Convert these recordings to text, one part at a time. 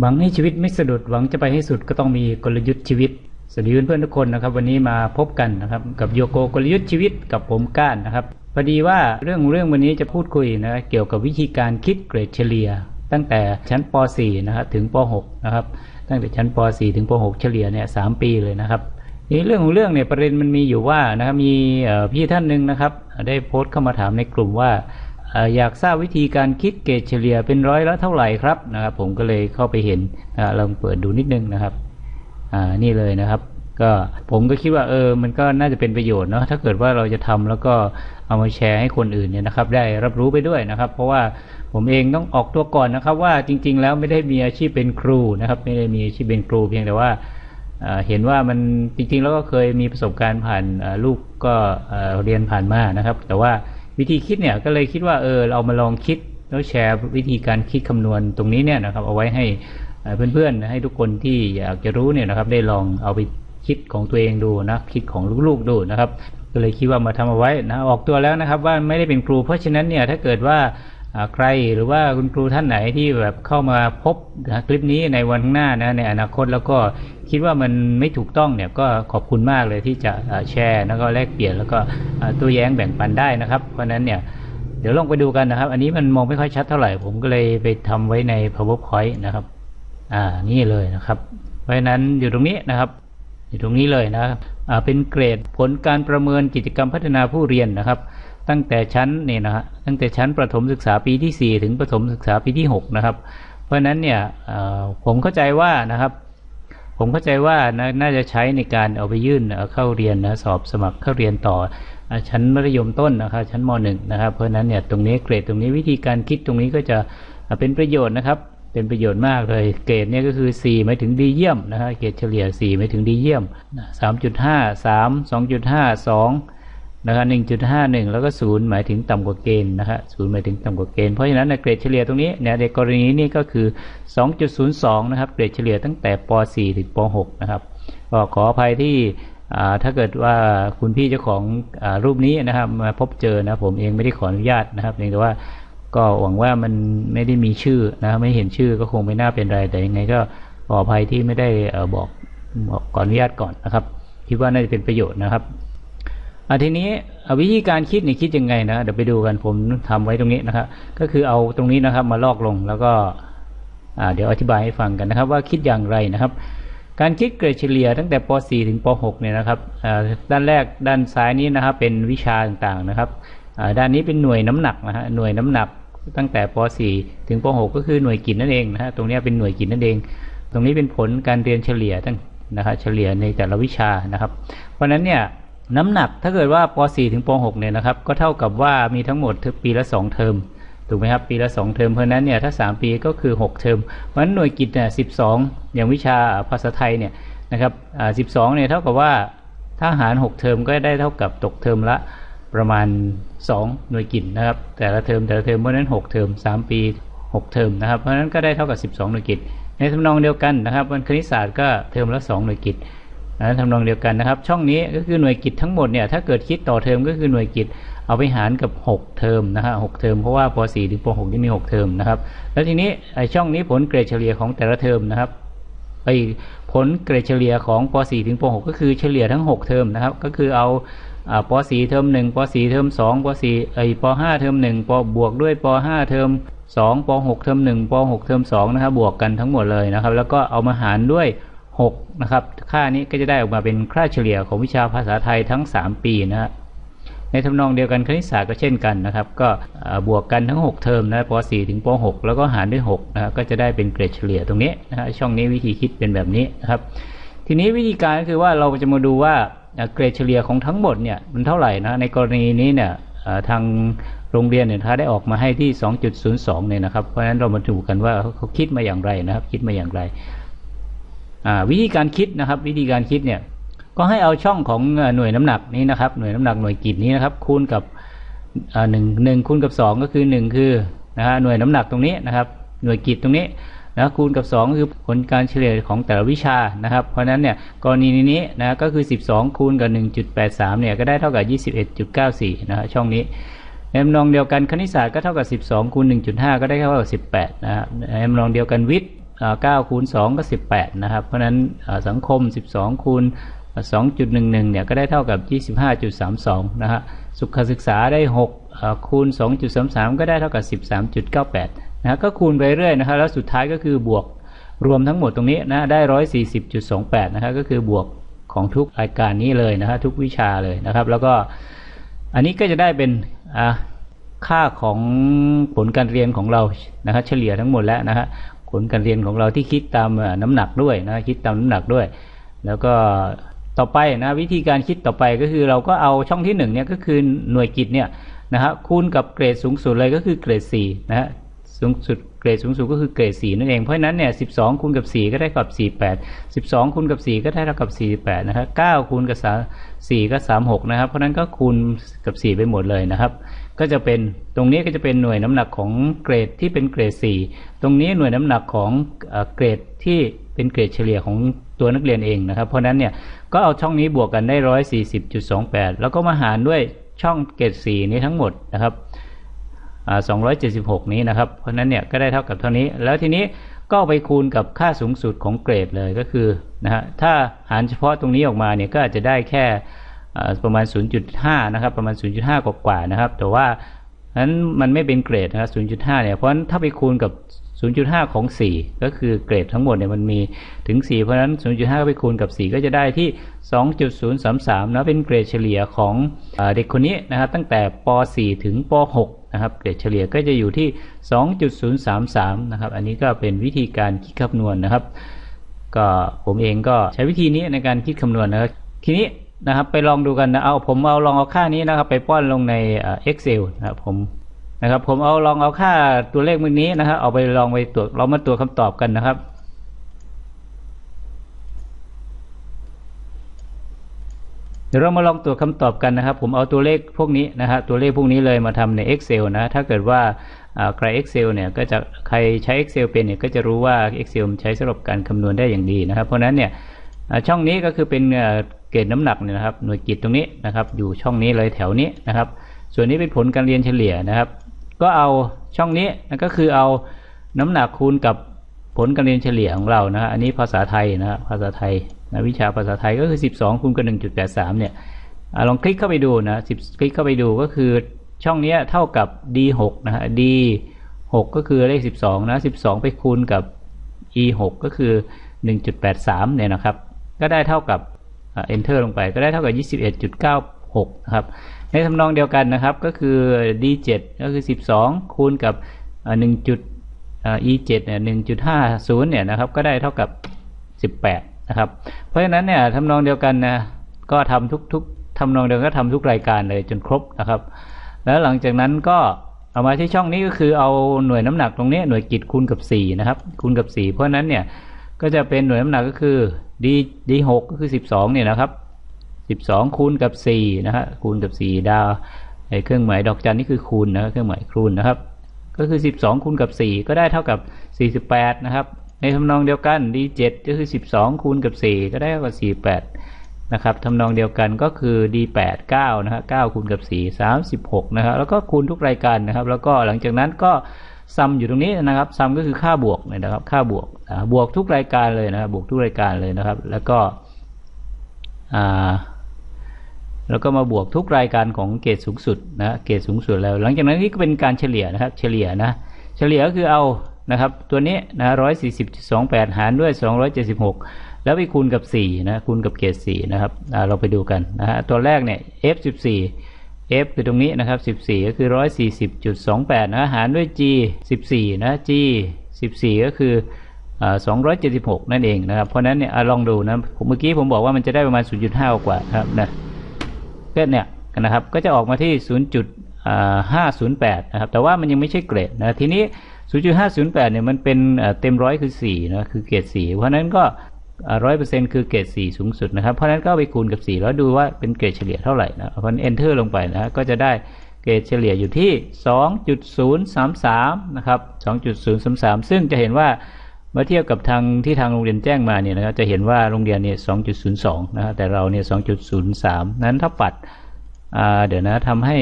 หวังให้ชีวิตไม่สะดุดหวังจะไปให้สุดก็ต้องมีกลยุทธ์ชีวิตสวัสดีเพื่อนทุกคนนะครับ วันนี้มาพบกันนะครับ กับโยโกกลยุทธ์ชีวิตกับผมก้านนะครับพอดีว่าเรื่องเรื่องวันนี้จะพูดคุยนะเกี่ยวกับวิธีการคิดเกรดเฉลี่ย ตั้งแต่ชั้นป .4 นะครับถึงป .6 นะครับตั้งแต่ชั้นป .4 ถึงป .6 เฉลี่ยเนี่ยสปีเลยนะครับนี่เรื่องของเรื่องเนี่ยประเด็นมันมีอยู่ว่านะครับมีพี่ท่านหนึ่งนะครับ ได้โพสต์เข้ามาถามในกลุ่มว่า อยากทราบวิธีการคิดเกรดเฉลี่ยเป็นร้อยละเท่าไหร่ครับนะครับ ผมก็เลยเข้าไปเห็นลองเปิดดูนิดนึงนะครับนี่เลยนะครับ ก็ผมก็คิดว่าเออมันก็น่าจะเป็นประโยชน์เนาะถ้าเกิดว่าเราจะทำแล้วก็เอามาแชร์ให้คนอื่นเนี่ยนะครับ ได้รับรู้ไปด้วยนะครับ เพราะว่าผมเองต้องออกตัวก่อนนะครับ ว่าจริง ๆ แล้วไม่ได้มีอาชีพเป็นครูนะครับ ไม่ได้มีอาชีพเป็นครู เพียงแต่ว่าเห็นว่ามันจริงๆแล้วก็เคยมีประสบการณ์ผ่านลูกก็เรียนผ่านมานะครับ แต่ว่า วิธีคิดเนี่ยก็เลยคิดว่าเออเรามาลองคิดแล้วแชร์วิธีการคิดคำนวณตรงนี้เนี่ยนะครับเอาไว้ให้เพื่อนๆให้ทุกคนที่อยากจะรู้เนี่ยนะครับ ได้ลองเอาไปคิดของตัวเองดูนะคิดของลูกๆดูนะครับ ก็เลยคิดว่ามาทำเอาไว้นะออกตัวแล้วนะครับ ว่าไม่ได้เป็นครู เพราะฉะนั้นเนี่ยถ้าเกิดว่า ใครหรือว่าคุณครูท่านไหนที่แบบเข้ามาพบคลิปนี้ในวันข้างหน้านะในอนาคตแล้วก็คิดว่ามันไม่ถูกต้องเนี่ยก็ขอบคุณมากเลยที่จะแชร์แล้วก็แลกเปลี่ยนแล้วก็ตัวแย้งแบ่งปันได้นะครับ เพราะนั้นเนี่ยเดี๋ยวลองไปดูกันนะครับ อันนี้มันมองไม่ค่อยชัดเท่าไหร่ ผมก็เลยไปทำไว้ใน powerpoint นะครับ อ่านี่เลยนะครับ เพราะฉะนั้นอยู่ตรงนี้นะครับ อยู่ตรงนี้เลยนะเป็นเกรดผลการประเมินกิจกรรมพัฒนาผู้เรียนนะครับ ตั้งแต่ชั้นเนี่ยนะฮะตั้งแต่ชั้นประถมศึกษาปีที่ 4 ถึงประถมศึกษาปีที่ 6 นะครับ เพราะฉะนั้นเนี่ยผมเข้าใจว่านะครับ ผมเข้าใจว่าน่าจะใช้ในการเอาไปยื่นเข้าเรียนนะสอบสมัครเข้าเรียนต่อชั้นมัธยมต้นนะครับชั้นม .1 นะครับเพราะฉะนั้นเนี่ยตรงนี้เกรดตรงนี้วิธีการคิดตรงนี้ก็จะเป็นประโยชน์นะครับ เป็นประโยชน์มากเลย เกรดเนี่ยก็คือ4หมายถึงดีเยี่ยมนะฮะเกรดเฉลี่ย4หมายถึงดีเยี่ยม 3.5 3 2.5 2 นะครับหนึ่งจุดห้าหนึ่งแล้วก็ศูนย์หมายถึงต่ำกว่าเกณฑ์นะครับศูนย์หมายถึงต่ำกว่าเกณฑ์เพราะฉะนั้นเกรดเฉลี่ยตรงนี้เนี่ยในกรณีนี้ก็คือสองจุดศูนย์สองนะครับเกรดเฉลี่ยตั้งแต่ป .4 ถึงป .6 นะครับก็ขออภัยที่ถ้าเกิดว่าคุณพี่เจ้าของอรูปนี้นะครับมาพบเจอนะผมเองไม่ได้ขออนุญาตนะครับเพียงแต่ว่าก็หวังว่ามันไม่ได้มีชื่อนะไม่เห็นชื่อก็คงไม่น่าเป็นไรแต่ยังไงก็ขออภัยที่ไม่ได้บอกบอกขออนุญาตก่อนนะครับคิดว่าน่าจะเป็นประโยชน์นะครับ อาทีนี้วิธีการคิดนี่คิดยังไงนะเดี๋ยวไปดูกันผมทำไว้ตรงนี้นะครับ ก็คือเอาตรงนี้นะครับมาลอกลงแล้วก็เดี๋ยวอธิบายให้ฟังกันนะครับ ว่าคิดอย่างไรนะครับ การคิดเกรดเฉลี่ยตั้งแต่ป .4 ถึงป .6 เนี่ยนะครับด้านแรกด้านซ้ายนี้นะครับเป็นวิชาต่างๆนะครับด้านนี้เป็นหน่วยน้ำหนักนะฮะหน่วยน้ำหนักตั้งแต่ป .4 ถึงป .6 ก็คือหน่วยกินนั่นเองนะฮะตรงนี้เป็นหน่วยกินนั่นเอง ตรงนี้เป็นผลการเรียนเฉลี่ยตั้งนะครับเฉลี่ยในแต่ละวิชานะครับ เพราะฉะนั้นเนี่ย น้ำหนักถ้าเกิดว่าป .4 ถึงป .6 เนี่ยนะครับ ก็เท่ากับว่ามีทั้งหมดปีละ 2 เทอมถูกไหมครับปีละ 2 เทอมเพราะนั้นเนี่ยถ้า 3 ปีก็คือ 6 เทอมเพราะฉะนั้นหน่วยกิจเนี่ย12อย่างวิชาภาษาไทยเนี่ยนะครับ12เนี่ยเท่ากับว่าถ้าหาร 6 เทอมก็ได้เท่ากับตกเทอมละประมาณ 2 หน่วยกิจนะครับ แต่ละเทอมแต่ละเทอมเพราะนั้น 6 เทอม 3 ปี 6 เทอมนะครับเพราะนั้นก็ได้เท่ากับ 12 หน่วยกิจ ในทำนองเดียวกันนะครับวันคณิตศาสตร์ก็เทอมละ 2 หน่วยกิจ นะทำนองเดียวกันนะครับ ช่องนี้ก็คือหน่วยกิจทั้งหมดเนี่ยถ้าเกิดคิดต่อเทอมก็คือหน่วยกิจเอาไปหารกับ 6 เทอมนะฮะหเทอมเพราะว่าป .4 ถึงป .6 ที่มี 6 เทอมนะครับ แล้วทีนี้ไอช่องนี้ผลเกรดเฉลี่ยของแต่ละเทอมนะครับไอผลเกรดเฉลี่ยของป .4 ถึงป .6 ก็คือเฉลี่ยทั้ง 6 เทอมนะครับ ก็คือเอาป .4 เทอม1ป .4 เทอม2ป .4 ไอป .5 เทอม1ปบวกด้วยป .5 เทอม2ป .6 เทอม1ป .6 เทอม2นะครับบวกกันทั้งหมดเลยนะครับ แล้วก็เอามาหารด้วย 6นะครับ ค่านี้ก็จะได้ออกมาเป็นค่าเฉลี่ยของวิชาภาษาไทยทั้ง 3 ปีนะฮะในทำนองเดียวกันคณิตศาสตร์ก็เช่นกันนะครับ ก็บวกกันทั้ง 6 เทอมนะป .4 ถึงป .6 แล้วก็หารด้วย6นะก็จะได้เป็นเกรดเฉลี่ยตรงนี้นะฮะช่องนี้วิธีคิดเป็นแบบนี้นะครับ ทีนี้วิธีการก็คือว่าเราจะมาดูว่าเกรดเฉลี่ยของทั้งหมดเนี่ยมันเท่าไหร่นะในกรณีนี้เนี่ยทางโรงเรียนเนี่ยถ้าได้ออกมาให้ที่ 2.02 เนี่ยนะครับ เพราะฉะนั้นเรามาดูกันว่าเขาคิดมาอย่างไรนะครับ คิดมาอย่างไร วิธีการคิดนะครับ วิธีการคิดเนี่ยก็ให้เอาช่องของหน่วยน้ำหนักนี้นะครับ หน่วยน้ำหนักหน่วยกิจนี้นะครับ คูณกับหนึ่งหนึ่งคูณกับสองก็คือหนึ่งคือนะฮะหน่วยน้ำหนักตรงนี้นะครับ หน่วยกิจตรงนี้นะคูณกับ 2 คือผลการเฉลี่ยของแต่ละวิชานะครับ เพราะนั้นเนี่ยกรณีนี้นะก็คือ 12 คูณกับ 1.83 เนี่ยก็ได้เท่ากับ 21.94 นะฮะช่องนี้ในนองเดียวกันคณิตศาสตร์ก็เท่ากับ 12 คูณ 1.5 ก็ได้เท่ากับ 18 นะฮะในนองเดียวกันวิทย์ เก้าคูณสองก็สิบแปดนะครับ เพราะฉะนั้นสังคมสิบสองคูณสองจุดหนึ่งหนึ่งเนี่ยก็ได้เท่ากับยี่สิบห้าจุดสามสองนะฮะสุขศึกษาได้หกคูณสองจุดสามสามก็ได้เท่ากับสิบสามจุดเก้าแปดนะก็คูณไปเรื่อยนะครับแล้วสุดท้ายก็คือบวกรวมทั้งหมดตรงนี้นะได้ร้อยสี่สิบจุดสองแปดนะครับก็คือบวกของทุกรายการนี้เลยนะฮะทุกวิชาเลยนะครับ แล้วก็อันนี้ก็จะได้เป็นค่าของผลการเรียนของเรานะครับเฉลี่ยทั้งหมดแล้วนะฮะ ลการเรียนของเราที่คิดตามน้ำหนักด้วยนะคิดตามน้ำหนักด้วย แล้วก็ต่อไปนะวิธีการคิดต่อไปก็คือเราก็เอาช่องที่หนึ่งเนี่ยก็คือหน่วยกิจเนี่ยนะฮะคูณกับเกรดสูงสุดเลยก็คือเกรดสี่นะฮะสูงสุดเกรดสูงสุดก็คือเกรดสี่นั่นเองเพราะฉะนั้นเนี่ยสิบสองคูณกับสี่ก็ได้กับสี่แปดสิบสองคูณกับสี่ก็ได้เท่ากับสี่แปดนะครับเก้าคูณกับสามสี่ก็สามหกนะครับเพราะนั้นก็คูณกับสี่ไปหมดเลยนะครับ ก็จะเป็นตรงนี้ก็จะเป็นหน่วยน้ำหนักของเกรดที่เป็นเกรดสี่ตรงนี้หน่วยน้ำหนักของเกรดที่เป็นเกรดเฉลี่ยของตัวนักเรียนเองนะครับ เพราะนั้นเนี่ยก็เอาช่องนี้บวกกันได้ร้อยสี่สิบจุดสองแปดแล้วก็มาหารด้วยช่องเกรดสี่นี้ทั้งหมดนะครับสองร้อยเจ็ดสิบหกนี้นะครับ เพราะนั้นเนี่ยก็ได้เท่ากับเท่านี้ แล้วทีนี้ก็ไปคูณกับค่าสูงสุดของเกรดเลยก็คือนะฮะถ้าหารเฉพาะตรงนี้ออกมาเนี่ยก็อาจจะได้แค่ ประมาณ 0.5 นะครับ ประมาณ 0.5 กว่าๆนะครับ แต่ว่านั้นมันไม่เป็นเกรดนะครับ 0.5 เนี่ย เพราะฉะนั้นถ้าไปคูณกับ 0.5 ของ 4 ก็คือเกรดทั้งหมดเนี่ยมันมีถึง 4 เพราะฉะนั้น 0.5 ก็ไปคูณกับ 4 ก็จะได้ที่ 2.033 นะ เป็นเกรดเฉลี่ยของเด็กคนนี้นะครับ ตั้งแต่ป .4 ถึงป .6 นะครับ เกรดเฉลี่ยก็จะอยู่ที่ 2.033 นะครับ อันนี้ก็เป็นวิธีการคิดคำนวณนนะครับ ก็ผมเองก็ใช้วิธีนี้ในการคิดคำนวณนะครับ ทีนี้ นะครับ ไปลองดูกันนะเอาผมเอาลองเอาค่านี้นะครับ ไปป้อนลงใน Excel นะครับผมนะครับ ผมเอาลองเอาค่าตัวเลขมือนี้นะครับ เอาไปลองไปตรวจเรามาตรวจคำตอบกันนะครับเดี๋ยวเรามาลองตรวจคำตอบกันนะครับ ผมเอาตัวเลขพวกนี้นะครับตัวเลขพวกนี้เลยมาทำใน Excel นะ ถ้าเกิดว่าใคร Excel เนี่ยก็จะใครใช้ Excel เป็นเนี่ยก็จะรู้ว่า Excel ใช้สำหรับการคำนวณได้อย่างดีนะครับ เพราะนั้นเนี่ยช่องนี้ก็คือเป็น เกณฑ์น้ำหนักเนี่ยนะครับหน่วยกิจตรงนี้นะครับอยู่ช่องนี้เลยแถวนี้นะครับ ส่วนนี้เป็นผลการเรียนเฉลี่ยนะครับ ก็เอาช่องนี้นก็คือเอาน้ำหนักคูณกับผลการเรียนเฉลี่ยของเรานะอันนี้ภาษาไทยนะครับภาษาไทยนะวิชาภาษาไทยก็คือ 12คูณกับ1.83เนี่ยลองคลิกเข้าไปดูนะ10คลิกเข้าไปดูก็คือช่องนี้เท่ากับ d6 นะฮะ d6 ก็คือเลข 12นะ12 ไปคูณกับ e6 ก็คือ 1.83เนี่ยนะครับ ก็ได้เท่ากับ enter ลงไปก็ได้เท่ากับ 21.96 นะครับ ในทำนองเดียวกันนะครับก็คือ d7 ก็คือ 12 คูณกับ1จุด e7 เนี่ย1.50 เนี่ยนะครับก็ได้เท่ากับ 18 นะครับ เพราะฉะนั้นเนี่ยทำนองเดียวกันนะก็ทำทุกๆทำนองเดียวก็ทำทุกรายการเลยจนครบนะครับ แล้วหลังจากนั้นก็เอามาที่ช่องนี้ก็คือเอาหน่วยน้ำหนักตรงนี้หน่วยกิจคูณกับ 4 นะครับคูณกับ 4 เพราะฉะนั้นเนี่ย ก็จะเป็นหน่วยน้ำหนักก็คือ d d 6ก็คือ 12เนี่ยนะครับ 12 คูณกับ4นะฮะคูณกับ 4 ดาวไอ้เครื่องหมายดอกจันนี่คือคูณนะเครื่องหมายคูณนะครับ ก็คือ 12 คูณกับ 4 ก็ได้เท่ากับ 48 นะครับ ในทำนองเดียวกัน d 7 ก็คือ 12 คูณกับ 4 ก็ได้เท่ากับ48 นะครับทำนองเดียวกันก็คือ d 8 9นะฮะ9คูณกับ 4 36 นะครับแล้วก็คูณทุกรายการนะครับ แล้วก็หลังจากนั้นก็ ซัมอยู่ตรงนี้นะครับซัมก็คือค่าบวกนะครับ ค่าบวกบวกทุกรายการเลยนะครับบวกทุกรายการเลยนะครับ แล้วก็แล้วก็มาบวกทุกรายการของเกรดสูงสุดนะเกรดสูงสุดแล้ว หลังจากนั้นนี่ก็เป็นการเฉลี่ยนะครับ เฉลี่ยนะ เฉลี่ยก็คือเอานะครับ ตัวนี้นะร้อยสี่สิบสองแปดหารด้วยสองร้อยเจ็ดสิบหกแล้วไปคูณกับสี่นะคูณกับเกรดสี่นะครับเราไปดูกันนะฮะตัวแรกเนี่ย f สิบสี่ f คือตรงนี้นะครับ 14 ก็คือ 140.28 นะหารด้วย g 14 นะ g 14 ก็คือ276 นั่นเองนะครับ เพราะนั้นเนี่ยลองดูนะเมื่อกี้ผมบอกว่ามันจะได้ประมาณ 0.5 กว่าครับนะก็เนี่ยนะครับก็จะออกมาที่ 0.508 นะครับ แต่ว่ามันยังไม่ใช่เกรดนะทีนี้ 0.508 เนี่ยมันเป็นเต็มร้อยคือ 4 นะ คือเกรด 4 เพราะนั้นก็ ร้อยเปอร์เซ็นต์คือเกรดสี่สูงสุดนะครับ เพราะนั้นก็ไปคูณกับสี่แล้วดูว่าเป็นเกรดเฉลี่ยเท่าไหร่นะเพราะนั้น enter ลงไปนะก็จะได้เกรดเฉลี่ยอยู่ที่ 2.033 นะครับ 2.033 ซึ่งจะเห็นว่าเมื่อเทียบกับทางที่ทางโรงเรียนแจ้งมาเนี่ยนะครับจะเห็นว่าโรงเรียนเนี่ย 2.02 นะแต่เราเนี่ย 2.03 นั้นถ้าปัดเดี๋ยวนะทำให้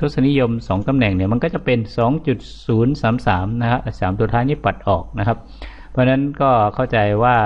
ทศนิยม 2ตำแหน่งเนี่ยมันก็จะเป็น 2.033 นะฮะสามตัวท้ายนี้ปัดออกนะครับ เพราะนั้นก็เข้าใจว่า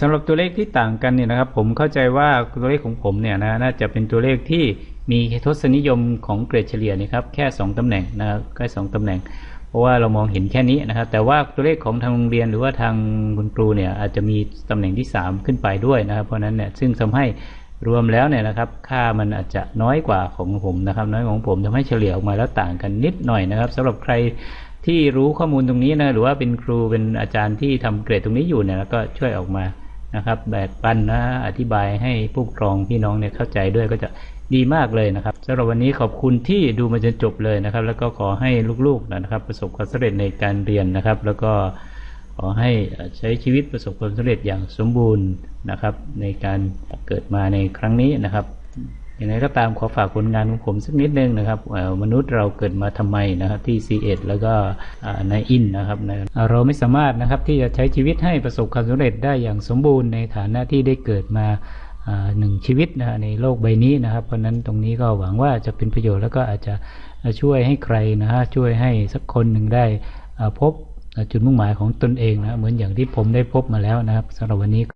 สำหรับตัวเลขที่ต่างกันเนี่ยนะครับ ผมเข้าใจว่าตัวเลขของผมเนี่ยนะน่าจะเป็นตัวเลขที่มีทศนิยมของเกรดเฉลี่ยนะครับแค่ 2 ตำแหน่งนะครับแค่สองตำแหน่ง เพราะว่าเรามองเห็นแค่นี้นะครับ แต่ว่าตัวเลขของทางโรงเรียนหรือว่าทางคุณครูเนี่ยอาจจะมีตำแหน่งที่ 3 ขึ้นไปด้วยนะครับ เพราะฉะนั้นเนี่ยซึ่งทำให้รวมแล้วเนี่ยนะครับ ค่ามันอาจจะน้อยกว่าของผมนะครับ น้อยของผมทำให้เฉลี่ยออกมาแล้วต่างกันนิดหน่อยนะครับสำหรับใคร ที่รู้ข้อมูลตรงนี้นะหรือว่าเป็นครูเป็นอาจารย์ที่ทำเกรดตรงนี้อยู่เนี่ยแล้วก็ช่วยออกมานะครับแบ่งปันนะอธิบายให้ผู้ปกครองพี่น้องเนี่ยเข้าใจด้วยก็จะดีมากเลยนะครับสำหรับวันนี้ขอบคุณที่ดูมาจนจบเลยนะครับ แล้วก็ขอให้ลูกๆนะครับ ประสบความสำเร็จในการเรียนนะครับ แล้วก็ขอให้ใช้ชีวิตประสบความสำเร็จอย่างสมบูรณ์นะครับ ในการเกิดมาในครั้งนี้นะครับ อย่างไรก็ตามขอฝากผลงานของผมสักนิดนึงนะครับมนุษย์เราเกิดมาทำไมนะครับที่ C1 แล้วก็ในอินนะครับเราไม่สามารถนะครับที่จะใช้ชีวิตให้ประสบความสำเร็จได้อย่างสมบูรณ์ในฐานะที่ได้เกิดมาหนึ่งชีวิตนะในโลกใบนี้นะครับ เพราะนั้นตรงนี้ก็หวังว่าจะเป็นประโยชน์แล้วก็อาจจะช่วยให้ใครนะฮะช่วยให้สักคนหนึ่งได้พบจุดมุ่งหมายของตนเองนะเหมือนอย่างที่ผมได้พบมาแล้วนะครับสำหรับวันนี้